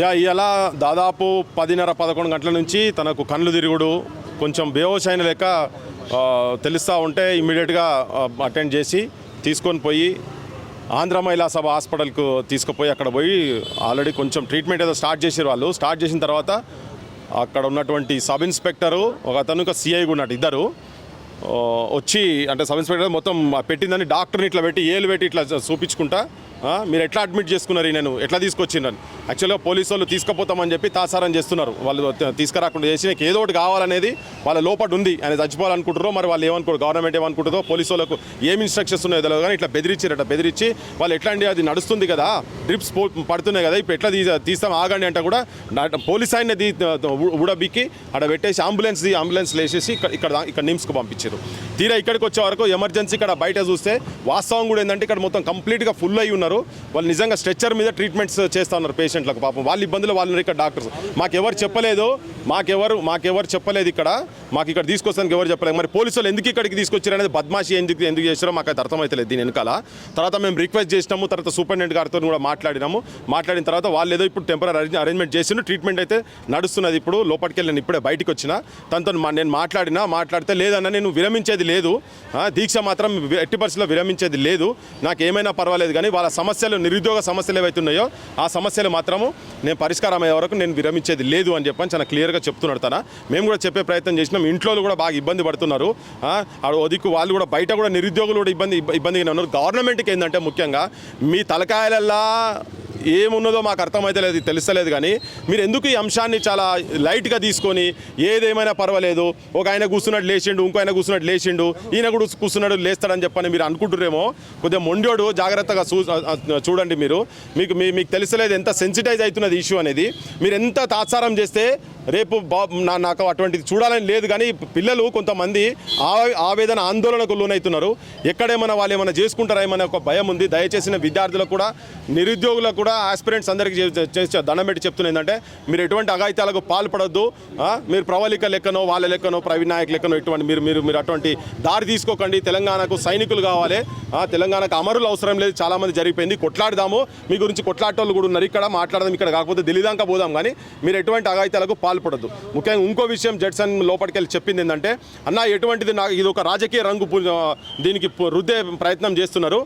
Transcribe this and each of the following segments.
Yeah ఇలా దాదాపు పదిన్నర పదకొండు గంటల నుంచి తనకు కళ్ళు తిరుగుడు కొంచెం బేహోష్ అయిన లెక్క తెలుస్తూ ఉంటే ఇమ్మీడియట్గా అటెండ్ చేసి తీసుకొని పోయి ఆంధ్ర మహిళా సభ హాస్పిటల్కు తీసుకుపోయి అక్కడ పోయి ఆల్రెడీ కొంచెం ట్రీట్మెంట్ ఏదో స్టార్ట్ చేసారు వాళ్ళు. స్టార్ట్ చేసిన తర్వాత అక్కడ ఉన్నటువంటి సబ్ ఇన్స్పెక్టరు ఒక అతను ఒక సిఐ కూడా ఉన్నట్టు ఇద్దరు. వచ్చి అంటే సబ్ ఇన్స్పెక్టర్ మొత్తం పెట్టిందని డాక్టర్ని ఇట్లా పెట్టి ఏలు పెట్టి ఇట్లా చూపించుకుంటా మీరు ఎట్లా అడ్మిట్ చేసుకున్నారు నేను ఎట్లా తీసుకొచ్చిందని. యాక్చువల్గా పోలీసు వాళ్ళు తీసుకుపోతామని చెప్పి తాసారం చేస్తున్నారు. వాళ్ళు తీసుకురాకుండా చేసి నీకు ఏదో ఒకటి కావాలనేది వాళ్ళ లోపల ఉంది అని చచ్చిపోవాలనుకుంటారో మరి వాళ్ళు ఏమనుకోరు గవర్నమెంట్ ఏమనుకుంటుందో పోలీసు వాళ్ళకు ఏం ఇన్స్ట్రక్షన్స్ ఉన్నాయో తెలియదు కానీ ఇట్లా బెదిరించారట బెదిరించి వాళ్ళు ఎట్లా అండి అది నడుస్తుంది కదా డ్రిప్స్ పడుతున్నాయి కదా ఇప్పుడు ఎట్లా తీసా తీస్తాం ఆగండి అంటే కూడా పోలీస్ ఆయన ఉడబిక్కి అక్కడ పెట్టేసి అంబులెన్స్ అంబులెన్స్ లేసేసి ఇక్కడ ఇక్కడ నిమ్స్కు పంపించారు తీరా ఇక్కడికి వచ్చే వరకు ఎమర్జెన్సీ ఇక్కడ బయట చూస్తే వాస్తవం కూడా ఏంటంటే ఇక్కడ మొత్తం కంప్లీట్గా ఫుల్ అయి ఉన్నారు. వాళ్ళు నిజంగా స్ట్రెచ్చర్ మీద ట్రీట్మెంట్స్ చేస్తూ ఉన్నారు పేషెంట్లకు పాపం. వాళ్ళ ఇబ్బందులు వాళ్ళు ఇక్కడ డాక్టర్స్. మాకెవరు చెప్పలేదు. మాకెవరు మాకెవరు చెప్పలేదు ఇక్కడ. మాకు ఇక్కడ తీసుకొస్తానికి ఎవరు చెప్పలేదు. మరి పోలీసు వాళ్ళు ఎందుకు ఇక్కడికి తీసుకొచ్చారు అనేది బద్మాషి ఎందుకు ఎందుకు చేశారో మాకు అది అర్థమవుతలేదు దీని వెనకాల. తర్వాత మేము రిక్వెస్ట్ చేసినాము తర్వాత సూపరింటెండెంట్ గారితో కూడా మాట్లాడినాము. మాట్లాడిన తర్వాత వాళ్ళు ఏదో ఇప్పుడు టెంపరీ అరేంజ్మెంట్ చేసిండు ట్రీట్మెంట్ అయితే నడుస్తున్నది ఇప్పుడు. లోపలికి వెళ్ళి నేను ఇప్పుడే బయటకు వచ్చిన. తనతో మా- నేను మాట్లాడినా మాట్లాడితే లేదన్న నేను విరమించేది లేదు. దీక్ష మాత్రం ఎట్టి పరిస్థితుల్లో విరమించేది లేదు. నాకు ఏమైనా పర్వాలేదు కానీ వాళ్ళ సమస్యలు నిరుద్యోగ సమస్యలు ఏవైతున్నాయో ఆ సమస్యలు మాత్రము నేను పరిష్కారం అయ్యే వరకు నేను విరమించేది లేదు అని చెప్పని చాలా క్లియర్గా చెప్తున్నాడు తన. మేము కూడా చెప్పే ప్రయత్నం చేసినాం. ఇంట్లో కూడా బాగా ఇబ్బంది పడుతున్నారు. ఆ, ఒదిక్కు వాళ్ళు కూడా బయట కూడా నిరుద్యోగులు కూడా ఇబ్బంది ఇబ్బ- ఇబ్బందిగానే ఉన్నారు గవర్నమెంట్కి ఏంటంటే ముఖ్యంగా మీ తలకాయలల్లా ఏమున్నదో మాకు అర్థమైతే లేదు తెలుస్తలేదు కానీ మీరు ఎందుకు ఈ అంశాన్ని చాలా లైట్గా తీసుకొని ఏదేమైనా పర్వాలేదు ఒక ఆయన కూర్చున్నట్టు లేచిండు ఇంకో ఆయన కూర్చున్నట్టు లేచిండు ఈయన కూడా కూర్చున్నాడు లేస్తాడని చెప్పని మీరు అనుకుంటురేమో కొద్దిగా మొండోడు జాగ్రత్తగా చూడండి మీరు. మీకు మీ మీకు తెలుస్తలేదు ఎంత సెన్సిటైజ్ అవుతున్నది ఇష్యూ అనేది. మీరు ఎంత తాత్సారం చేస్తే రేపు బా నా నాకు అటువంటిది చూడాలని లేదు కానీ పిల్లలు కొంతమంది ఆవేదన ఆందోళనకు లోనవుతున్నారు ఎక్కడేమైనా వాళ్ళు ఏమైనా చేసుకుంటారా ఏమైనా ఒక భయం ఉంది? దయచేసిన విద్యార్థులకు కూడా నిరుద్యోగులకు కూడా ఆస్పిరెంట్స్ అందరికీ చేసి దండం పెట్టి చెప్తున్నా ఏంటంటే మీరు ఎటువంటి అఘాయితాలకు పాల్పడొద్దు. మీరు ప్రవళిక లెక్కనో వాళ్ళ లెక్కనో ప్రవీణ్ నాయక్ లెక్కనో ఇటువంటి మీరు మీరు మీరు అటువంటి దారి తీసుకోకండి. తెలంగాణకు సైనికులు కావాలి. తెలంగాణకు అమరులు అవసరం లేదు. చాలామంది జరిగిపోయింది. కొట్లాడదాము. మీ గురించి కొట్లాటోళ్ళు కూడా ఉన్నారు. ఇక్కడ మాట్లాడదాం. ఇక్కడ కాకపోతే ఢిల్లీ దాకా పోదాం. కానీ మీరు ఎటువంటి అఘాయితాలకు పాల్పడదు. ముఖ్యంగా ఇంకో విషయం జడ్సన్ లోపలికి వెళ్ళి చెప్పింది ఏంటంటే అన్న ఎటువంటిది నాకు ఇది ఒక రాజకీయ రంగు దీనికి రుద్దే ప్రయత్నం చేస్తున్నారు.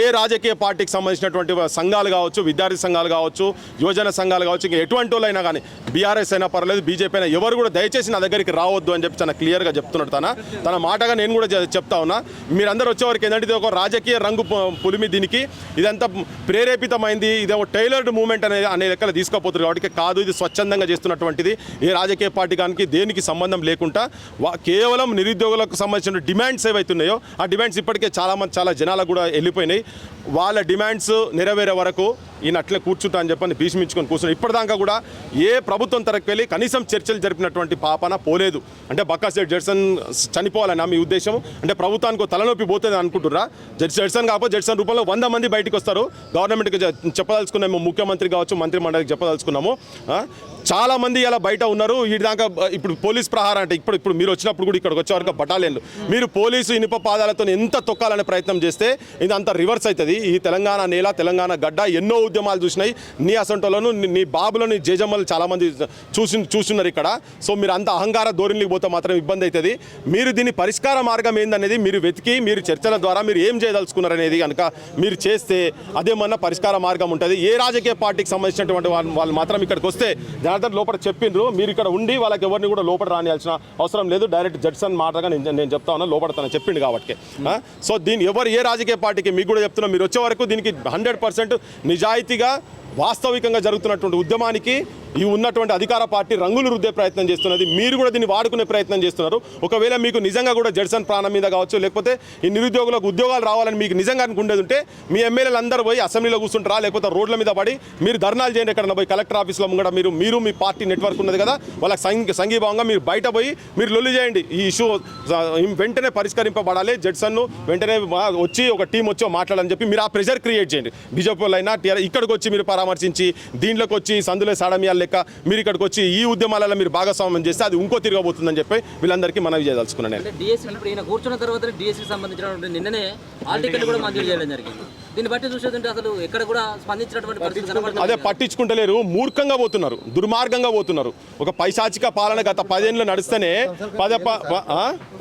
ఏ రాజకీయ పార్టీకి సంబంధించినటువంటి సంఘాలు కావచ్చు విద్యార్థి సంఘాలు కావచ్చు యువజన సంఘాలు కావచ్చు ఇంకా ఎటువంటి వాళ్ళైనా కానీ బీఆర్ఎస్ అయినా పర్లేదు బీజేపీ అయినా ఎవరు కూడా దయచేసి నా దగ్గరికి రావద్దు అని చెప్పి చాలా క్లియర్గా చెప్తున్నాడు తన. తన మాటగా నేను కూడా చెప్తా ఉన్నా. మీరందరూ వచ్చేవరకు ఏంటంటే ఇది ఒక రాజకీయ రంగు పులిమి దీనికి. ఇదంతా ప్రేరేపితమైంది. ఇది ఒక టైలర్డ్ మూమెంట్ అనేది అనే లెక్కలు తీసుకోపోతుంది కాబట్టి కాదు ఇది స్వచ్ఛందంగా చేస్తున్నటువంటిది. ఏ రాజకీయ పార్టీ కానీ దేనికి సంబంధం లేకుండా వా- కేవలం నిరుద్యోగులకు సంబంధించిన డిమాండ్స్ ఏవైతే ఉన్నాయో ఆ డిమాండ్స్ ఇప్పటికే చాలామంది చాలా జనాలకు కూడా వెళ్ళిపోయినాయి. వాళ్ళ డిమాండ్స్ నెరవేరే వరకు ఈయన అట్లే కూర్చుంటా అని చెప్పని భీష్మించుకొని కూర్చుని ఇప్పటిదాకా కూడా ఏ ప్రభుత్వం తరకు వెళ్ళి కనీసం చర్చలు జరిపినటువంటి పాపన పోలేదు. అంటే బక్కా సెట్ జడ్సన్ చనిపోవాలని మీ ఉద్దేశం? అంటే ప్రభుత్వానికి ఒక తలనొప్పి పోతుంది అనుకుంటురా జడ్ జడ్సన్ కాకపోతే జడ్సన్ రూపంలో వంద మంది బయటకు వస్తారు. గవర్నమెంట్కి చెప్పదలుచుకున్నాము ముఖ్యమంత్రి కావచ్చు మంత్రి మండలికి చెప్పదలుచుకున్నాము. చాలా మంది ఇలా బయట ఉన్నారు. ఈ దాకా ఇప్పుడు పోలీస్ ప్రహారం అంటే ఇప్పుడు ఇప్పుడు మీరు వచ్చినప్పుడు కూడా ఇక్కడికి వచ్చే వరకు బటాలియన్లు. మీరు పోలీసు ఇనుప పాదాలతో ఎంత తొక్కాలనే ప్రయత్నం చేస్తే ఇది అంత రివర్స్ అవుతుంది. ఈ తెలంగాణ నేల తెలంగాణ గడ్డ ఎన్నో ఉద్యమాలు చూసినాయి. నీ అసంటోలను నీ- బాబులను జేజమ్మలు చాలామంది చూసి చూస్తున్నారు ఇక్కడ. సో మీరు అంత అహంకార ధోరణికి పోతే మాత్రం ఇబ్బంది అవుతుంది. మీరు దీని పరిష్కార మార్గం ఏందనేది మీరు వెతికి మీరు చర్చల ద్వారా మీరు ఏం చేయదలుచుకున్నారు అనేది కనుక మీరు చేస్తే అదేమన్నా పరిష్కార మార్గం ఉంటుంది. ఏ రాజకీయ పార్టీకి సంబంధించినటువంటి వాళ్ళు వాళ్ళు మాత్రం ఇక్కడికి వస్తే జనార్దన్ లోపల చెప్పిండ్రు మీరు ఇక్కడ ఉండి వాళ్ళకి ఎవరిని కూడా లోపల రానియాల్సిన అవసరం లేదు. డైరెక్ట్ జడ్సన్ మాటగా నేను నేను చెప్తా ఉన్నా లోపల తన చెప్పిండు కాబట్టి. సో దీని ఎవరు ఏ రాజకీయ పార్టీకి మీకు కూడా చెప్తున్నా మీరు వచ్చే వరకు దీనికి హండ్రెడ్ పర్సెంట్ నిజాయి నిజాయితీగా వాస్తవికంగా జరుగుతున్నటువంటి ఉద్యమానికి ఈ ఉన్నటువంటి అధికార పార్టీ రంగులు రుద్దే ప్రయత్నం చేస్తున్నది. మీరు కూడా దీన్ని వాడుకునే ప్రయత్నం చేస్తున్నారు. ఒకవేళ మీకు నిజంగా కూడా జడ్సన్ ప్రాణం మీద కావచ్చు లేకపోతే ఈ నిరుద్యోగులకు ఉద్యోగాలు రావాలని మీకు నిజంగా అనుకుండేది ఉంటే మీ ఎమ్మెల్యేలు అందరూ పోయి అసెంబ్లీలో కూర్చుంటారా లేకపోతే రోడ్ల మీద పడి మీరు ధర్నాలు చేయండి ఎక్కడ పోయి కలెక్టర్ ఆఫీస్లో కూడా మీరు మీరు మీ పార్టీ నెట్వర్క్ ఉన్నది కదా వాళ్ళకి సంఘీభావంగా మీరు బయట పోయి మీరు లొల్లి చేయండి. ఈ ఇష్యూ వెంటనే పరిష్కరింపబడాలి. జడ్సన్ను వెంటనే వచ్చి ఒక టీం వచ్చి మాట్లాడాలని చెప్పి మీరు ఆ ప్రెషర్ క్రియేట్ చేయండి. బీజేపీ వాళ్ళైనా టీఆర్ ఇక్కడికి వచ్చి మీరు పర పరామర్శించి దీంట్లోకి వచ్చి సందులో సాడమియాల లెక్క మీరు ఇక్కడికి వచ్చి ఈ ఉద్యమాలలో మీరు భాగస్వామ్యం చేస్తే అది ఇంకో తిరగబోతుందని చెప్పి వీళ్ళందరికీ మనవి చేయదలుచుకున్నాను నేను. అంటే డిఎస్సీ ఇప్పుడు ఈయన కూర్చున్న తర్వాత డిఎస్సీకి సంబంధించినటువంటి నిన్ననే ఆర్టికల్ కూడా మంజూరు చేయడం జరిగింది. దీన్ని బట్టి చూసేదంటే అసలు ఎక్కడ కూడా స్పందించినటువంటి పరిస్థితి అదే పట్టించుకుంటలేరు మూర్ఖంగా పోతున్నారు దుర్మార్గంగా పోతున్నారు. ఒక పైశాచిక పాలన గత పదేళ్ళు నడిస్తేనే పద?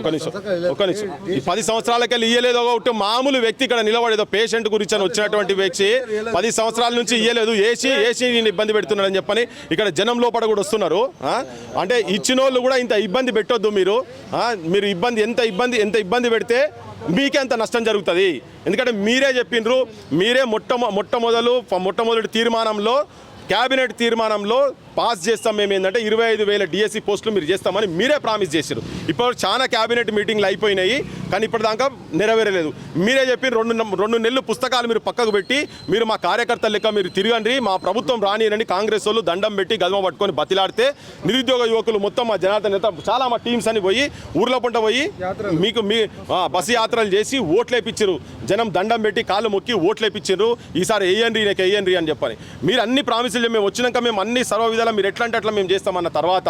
ఒక నిమిషం ఒక నిమిషం. ఈ పది సంవత్సరాలకెళ్ళి ఇయ్యలేదు ఒకటి మామూలు వ్యక్తి ఇక్కడ నిలబడేదో పేషెంట్ గురించి అని వచ్చినటువంటి వ్యక్తి పది సంవత్సరాల నుంచి ఇయ్యలేదు. ఏసీ ఏసీ నేను ఇబ్బంది పెడుతున్నాడని చెప్పని ఇక్కడ జనం లోపల కూడా వస్తున్నారు? అంటే ఇచ్చిన వాళ్ళు కూడా ఇంత ఇబ్బంది పెట్టొద్దు మీరు? మీరు ఇబ్బంది ఎంత ఇబ్బంది ఎంత ఇబ్బంది పెడితే మీకే అంత నష్టం జరుగుతుంది. ఎందుకంటే మీరే చెప్పిండ్రు మీరే మొట్టమొ మొట్టమొదలు మొట్టమొదటి తీర్మానంలో క్యాబినెట్ తీర్మానంలో పాస్ చేస్తాం మేము ఏంటంటే ఇరవై ఐదు వేల డిఎస్సి పోస్టులు మీరు చేస్తామని మీరే ప్రామిస్ చేశారు ఇప్పుడు చాలా క్యాబినెట్ మీటింగ్లు అయిపోయినాయి కానీ ఇప్పటిదాకా నెరవేరలేదు. మీరే చెప్పి రెండు రెండు నెలలు పుస్తకాలు మీరు పక్కకు పెట్టి మీరు మా కార్యకర్తల లెక్క మీరు తిరగండి మా ప్రభుత్వం రానియనని కాంగ్రెస్ వాళ్ళు దండం పెట్టి గదమ పట్టుకొని బతిలాడితే నిరుద్యోగ యువకులు మొత్తం మా జనార్దన్ నేత చాలా మా టీమ్స్ అని పోయి ఊర్లో పంట పోయి మీకు మీ బస్సు యాత్రలు చేసి ఓట్లు వేయించారు జనం దండం పెట్టి కాళ్ళు మొక్కి ఓట్లు వేయించారు ఈసారి వేయండి నాకు వేయండి అని చెప్పని. మీరు అన్ని ప్రామిసులు మేము వచ్చినాక మేము అన్ని సర్వ విధాలా మీరు ఎట్లా అంటే అట్లా మేము చేస్తామన్న తర్వాత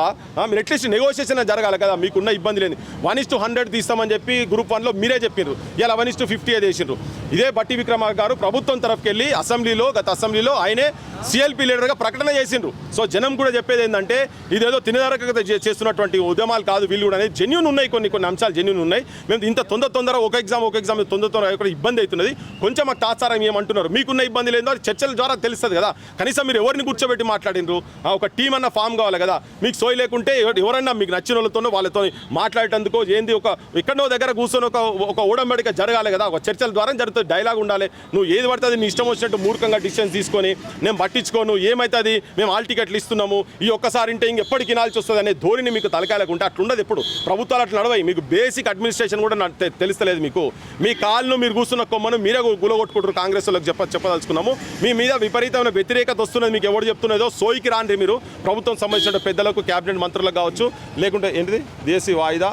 మీరు అట్లీస్ట్ నెగోషియేషన్ జరగాలి కదా మీకున్న ఇబ్బంది లేదు వన్ ఇస్ టు హండ్రెడ్ తీస్తామని చెప్పి గ్రూప్ వన్లో మీరే చెప్పారు ఇలా వన్ ఇస్ టు ఫిఫ్టీ చేసిండ్రు ఇదే బట్టి విక్రమ గారు ప్రభుత్వం తరఫుకి వెళ్ళి అసెంబ్లీలో గత అసెంబ్లీలో ఆయనే సిఎల్పీ లీడర్గా ప్రకటన చేసిండ్రు. సో జనం కూడా చెప్పేది ఏంటంటే ఇదేదో తినదరక చేస్తున్నటువంటి ఉద్యమాలు కాదు వీళ్ళు కూడా అనేది జెన్యున్ ఉన్నాయి కొన్ని కొన్ని అంశాలు జెన్యున్ ఉన్నాయి. మేము ఇంత తొందర తొందర ఒక ఎగ్జామ్ ఒక ఎగ్జామ్ తొందర తొందర ఇక్కడ ఇబ్బంది అవుతున్నది. కొంచెం మాకు తాత్సారం ఏమంటున్నారు? మీకున్న ఇబ్బంది లేదో చర్చల ద్వారా తెలుస్తుంది కదా. కనీసం మీరు ఎవరిని కూర్చోబెట్టి మాట్లాడినరు ఒక ఒక టీం అన్న ఫామ్ కావాలి కదా. మీకు సోయి లేకుంటే ఎవరన్నా మీకు నచ్చిన వాళ్ళతోనో వాళ్ళతో మాట్లాడేటందుకు ఏంది ఒక ఎక్కడో దగ్గర కూర్చొని ఒక ఒక ఓడంబడిక జరగాలి కదా. ఒక చర్చల ద్వారా జరుగుతుంది డైలాగ్ ఉండాలి. నువ్వు ఏది పడుతుంది నీ ఇష్టం వచ్చినట్టు మూర్ఖంగా డిసిషన్ తీసుకొని నేను పట్టించుకోను ఏమవుతుంది మేము ఆల్ టికెట్లు ఇస్తున్నాము. ఈ ఒక్కసారి ఇంటే ఇంకెప్పటికి వినాల్సి వస్తుంది అనే ధోరణి మీకు తలకాయలకు ఉంటే అట్లుండదు ఎప్పుడు. ప్రభుత్వాలు అట్లా నడవాయి. మీకు బేసిక్ అడ్మినిస్ట్రేషన్ కూడా తెలుస్తలేదు మీకు. మీ కాళ్ళను మీరు కూర్చున్న కొమ్మను మీరే గులగొట్టుకుంటారు కాంగ్రెస్ వాళ్ళకి చెప్ప చెప్పదలుచుకున్నాము. మీ మీద విపరీతమైన వ్యతిరేకత వస్తున్నది మీకు ఎవరు చెప్తున్నదో సోయికి రాండి మీరు. ప్రభుత్వం సంబంధించిన పెద్దలకు క్యాబినెట్ మంత్రులకు కావచ్చు లేకుంటే ఏంటిది? దేశీ వాయిదా?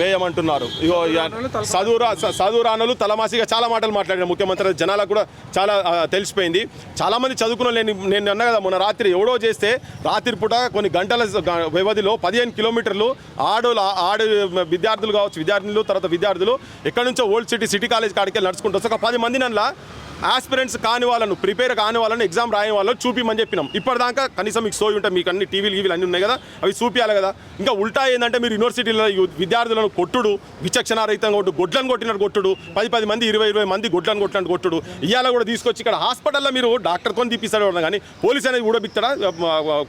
వేయమంటున్నారు. ఇగో చదువురా చదువురానులు తలమాసిగా చాలా మాటలు మాట్లాడిన ముఖ్యమంత్రి. జనాలకు కూడా చాలా తెలిసిపోయింది. చాలా మంది చదువుకున్న నేను నేను అన్నా కదా మొన్న రాత్రి ఎవడో చేస్తే రాత్రి పూట కొన్ని గంటల వ్యవధిలో పదిహేను కిలోమీటర్లు ఆడు ఆడు విద్యార్థులు కావచ్చు విద్యార్థులు తర్వాత విద్యార్థులు ఎక్కడి నుంచో ఓల్డ్ సిటీ సిటీ కాలేజ్ కాడికి వెళ్ళి నడుచుకుంటూ వస్తే ఒక పది మంది నన్ను ఆస్పిరెంట్స్ కాని వాళ్ళను ప్రిపేర్ కాని వాళ్ళను ఎగ్జామ్ రాయని వాళ్ళని చూపిమని చెప్పినాం. ఇప్పటిదాకా కనీసం మీకు సోయి ఉంటాయి మీకు అన్ని టీవీలు గీవీలు అన్నీ ఉన్నాయి కదా అవి చూపించాలి కదా. ఇంకా ఉల్టా ఏంటంటే మీరు యూనివర్సిటీలో విద్యార్థులను కొట్టుడు విచక్షణారహితంగా కొట్టు గొడ్లను కొట్టినట్టు కొట్టుడు పది పది మంది ఇరవై ఇరవై మంది గొడ్లను కొట్టినట్టు కొట్టుడు. ఇవాళ కూడా తీసుకొచ్చి ఇక్కడ హాస్పిటల్లో మీరు డాక్టర్ కొని తీపిస్తాడు కానీ పోలీస్ అనేది ఊడబిక్తాడా?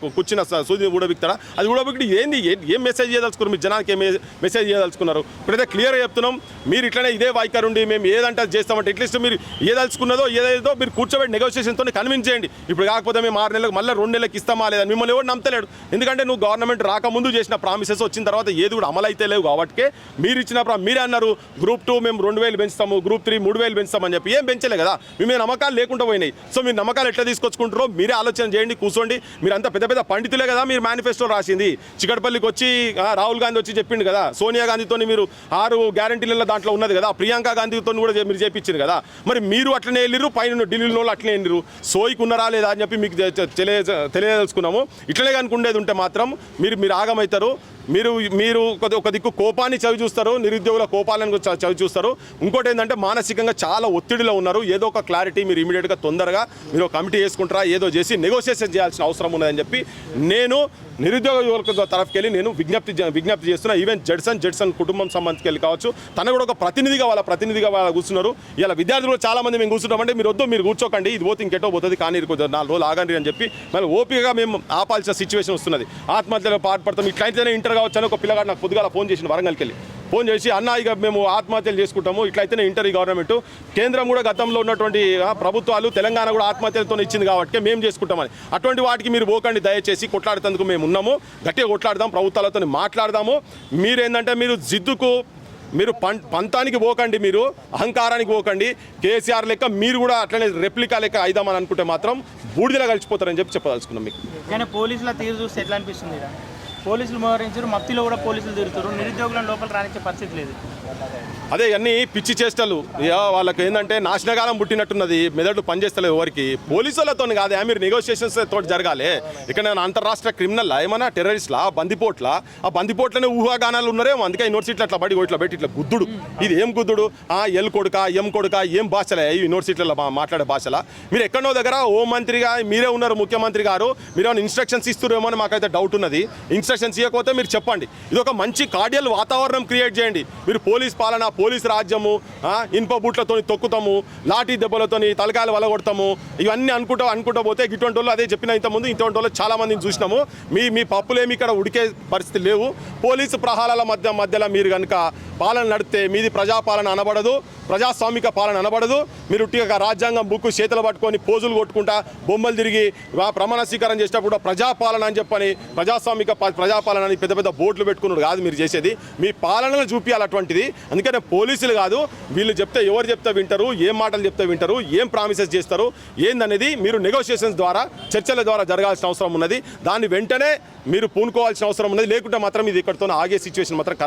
కూర్చున్న స- సూది ఊడబిక్తాడా? అది ఊడబిక్కి ఏంది? ఏం మెసేజ్ చేయదలుచుకున్నారు? మీరు జనానికి ఏం మెసేజ్ చేయదలుచుకున్నారు? ఇప్పుడైతే క్లియర్గా చెప్తున్నాం మీరు ఇట్లనే ఇదే వైఖరుండి మేము ఏదంటే చేస్తామంటే అట్లీస్ట్ మీరు ఏదలుచుకున్నదో ఏదేదో మీరు కూర్చోబెట్టి నెగోషియేషన్తో కన్విన్స్ చేయండి. ఇప్పుడు కాకపోతే మేము ఆరు నెలలకు మళ్ళీ రెండు నెలలకు ఇస్తామా లేదని మిమ్మల్ని ఎవరు నమ్మలేడు ఎందుకంటే నువ్వు గవర్నమెంట్ రాకముందు చేసిన ప్రామిసెస్ వచ్చిన తర్వాత ఏది కూడా అమలు అయితే లేవు కాబట్టి మీరు ఇచ్చిన మీరే అన్నారు గ్రూప్ టూ మేము రెండు వేలు పెంచుతాము గ్రూప్ త్రీ మూడు వేలు పెంచుతామని చెప్పి. ఏం పెంచలే కదా? మీ నమ్మకాలు లేకుండా పోయినాయి. సో మీరు నమ్మకాలు ఎట్లా తీసుకొచ్చుకుంటారో మీరే ఆలోచన చేయండి కూర్చోండి. మీరు అంత పెద్ద పెద్ద పండితులే కదా మీరు మేనిఫెస్టో రాసింది. చికటపల్లికి వచ్చి రాహుల్ గాంధీ వచ్చి చెప్పిండు కదా. సోనియా గాంధీతో మీరు ఆరు గ్యారంటీల దాంట్లో ఉన్నది కదా. ప్రియాంక గాంధీతో కూడా మీరు చేపించింది కదా. మరి మీరు అట్లనే వెళ్ళిరు పైన ఢిల్లీలో అట్లే వెళ్ళిరు సోయికి ఉన్నారా లేదా అని చెప్పి మీకు తెలియ తెలియదలుచుకున్నాము. ఇట్లనే కనుక ఉండేది ఉంటే మాత్రం మీరు మీరు ఆగమవుతారు మీరు మీరు ఒక ఒక దిక్కు కోపాన్ని చవి చూస్తారు నిరుద్యోగుల కోపాలను కూడా చవి చూస్తారు. ఇంకోటి ఏంటంటే మానసికంగా చాలా ఒత్తిడిలో ఉన్నారు. ఏదో ఒక క్లారిటీ మీరు ఇమీడియట్గా తొందరగా మీరు ఒక కమిటీ వేసుకుంటారా ఏదో చేసి నెగోషియేషన్ చేయాల్సిన అవసరం ఉన్నదని చెప్పి నేను నిరుద్యోగ యువకుల తరఫుకి వెళ్ళి నేను విజ్ఞప్తి విజ్ఞప్తి చేస్తున్నా. ఈవెన్ జడ్సన్ జడ్సన్ కుటుంబం సంబంధించి వెళ్ళి కావచ్చు. తన కూడా ఒక ప్రతినిధిగా వాళ్ళ ప్రతినిధిగా వాళ్ళ కూర్చున్నారు. ఇలా విద్యార్థులు చాలామంది మేము కూర్చున్నామంటే మీరు వద్దు మీరు కూర్చోకండి ఇది పోతే ఇంకెటో పోతుంది కానీ కొద్దిగా నాలుగు రోజులు ఆగండి అని చెప్పి మళ్ళీ ఓపికగా మేము ఆపాల్సిన సిచ్యువేషన్ వస్తున్నది. ఆత్మహత్యలో పాటుపడతాం. ఇట్లయితేనే ఇంటర్ కావచ్చు అని ఒక పిల్లగాడు నాకు పొద్దుగాల ఫోన్ చేసిన వరంగల్కి వెళ్ళి ఫోన్ చేసి అన్న ఇక మేము ఆత్మహత్యలు చేసుకుంటాము. ఇట్లయితేనే ఇంటర్ ఈ గవర్నమెంట్. కేంద్రం కూడా గతంలో ఉన్నటువంటి ప్రభుత్వాలు తెలంగాణ కూడా ఆత్మహత్యలతో ఇచ్చింది కాబట్టి మేము చేసుకుంటామని. అటువంటి వాటికి మీరు పోకండి దయచేసి. కొట్లాడేందుకు మేము ఉన్నాము. గట్టిగా కొట్లాడదాం ప్రభుత్వాలతో మాట్లాడదాము. మీరేంటంటే మీరు జిద్దుకు మీరు పం పంతానికి పోకండి మీరు అహంకారానికి పోకండి. కేసీఆర్ లెక్క మీరు కూడా అట్లనే రెప్లికా లెక్క అయిదామని అనుకుంటే మాత్రం బూడిదలా కలిసిపోతారని చెప్పి చెప్పదలుచుకున్నాం మీకు. కానీ పోలీసుల తీరు చూస్తే ఎట్లా అనిపిస్తుంది పోలీసులు మోహరించారు మఫ్తీలో కూడా పోలీసులు తిరుగుతారు. నిరుద్యోగులను లోపల రానిచ్చే పరిస్థితి లేదు. అదే అన్ని పిచ్చి చేష్టలు. ఇక వాళ్ళకి ఏంటంటే నాశనకాలం పుట్టినట్టున్నది. మెదడు పనిచేస్తలేదు ఎవరికి. పోలీసులతో కాదే. మీరు నెగోషియేషన్స్ తోటి జరగాలి. ఇక్కడ నేను అంతరాష్ట్ర క్రిమినల్ ఏమన్నా టెర్రరిస్ట్లా బందిపోట్ల ఆ బందిపోట్లనే ఊహాగానాలు ఉన్నారేమో. అందుకే యూనివర్సిటీలు అట్లా బడి ఇట్లా పెట్టి ఇట్లా గుద్దుడు. ఇది ఏం గుద్దుడు? ఆ ఎల్ కొడుక ఎం కొడుక ఏం భాషలే. ఈ యూనివర్సిటీలలో మాట్లాడే భాషలా. మీరు ఎక్కడో దగ్గర ఓ మంత్రిగా మీరే ఉన్నారు ముఖ్యమంత్రి గారు. మీరు ఏమైనా ఇన్స్ట్రక్షన్స్ ఇస్తున్నారేమో అని మాకైతే డౌట్ ఉన్నది. ఇన్స్ట్రక్షన్స్ ఇవ్వకపోతే మీరు చెప్పండి. ఇది ఒక మంచి కార్డియల్ వాతావరణం క్రియేట్ చేయండి. మీరు పోలీస్ పాలన పోలీస్ రాజ్యము ఇన్ప ఇనుప బూట్లతో తొక్కుతాము లాఠీ దెబ్బలతోని తలకాయలు వలగొడతాము ఇవన్నీ అనుకుంటా అనుకుంటా పోతే ఇటువంటి వాళ్ళు అదే చెప్పిన ఇంతకుముందు ఇటువంటి వాళ్ళు చాలా మందిని చూసినాము. మీ మీ పప్పులేమి ఇక్కడ ఉడికే పరిస్థితి లేవు. పోలీసు ప్రహారాల మధ్య మధ్యలో మీరు కనుక పాలన నడితే మీది ప్రజాపాలన అనబడదు ప్రజాస్వామిక పాలన అనబడదు. మీరు ఉట్టిగా రాజ్యాంగం బుక్ చేతులు పట్టుకొని పోజులు కొట్టుకుంటా బొమ్మలు తిరిగి ప్రమాణ స్వీకారం చేసేటప్పుడు ప్రజాపాలన అని చెప్పని ప్రజాస్వామిక ప్రజాపాలన అని పెద్ద పెద్ద బోర్డులు పెట్టుకున్నాడు కాదు మీరు చేసేది. మీ పాలనను చూపించాలి అటువంటిది. అందుకనే పోలీసులు కాదు వీళ్ళు చెప్తే ఎవరు చెప్తే వింటారు ఏం మాటలు చెప్తే వింటారు ఏం ప్రామిసెస్ చేస్తారు ఏందనేది మీరు నెగోషియేషన్స్ ద్వారా చర్చల ద్వారా జరగాల్సిన అవసరం ఉన్నది. దాన్ని వెంటనే మీరు పూనుకోవాల్సిన అవసరం ఉన్నది. లేకుంటే మాత్రం ఇది ఇక్కడితో ఆగే సిచ్యువేషన్ మాత్రం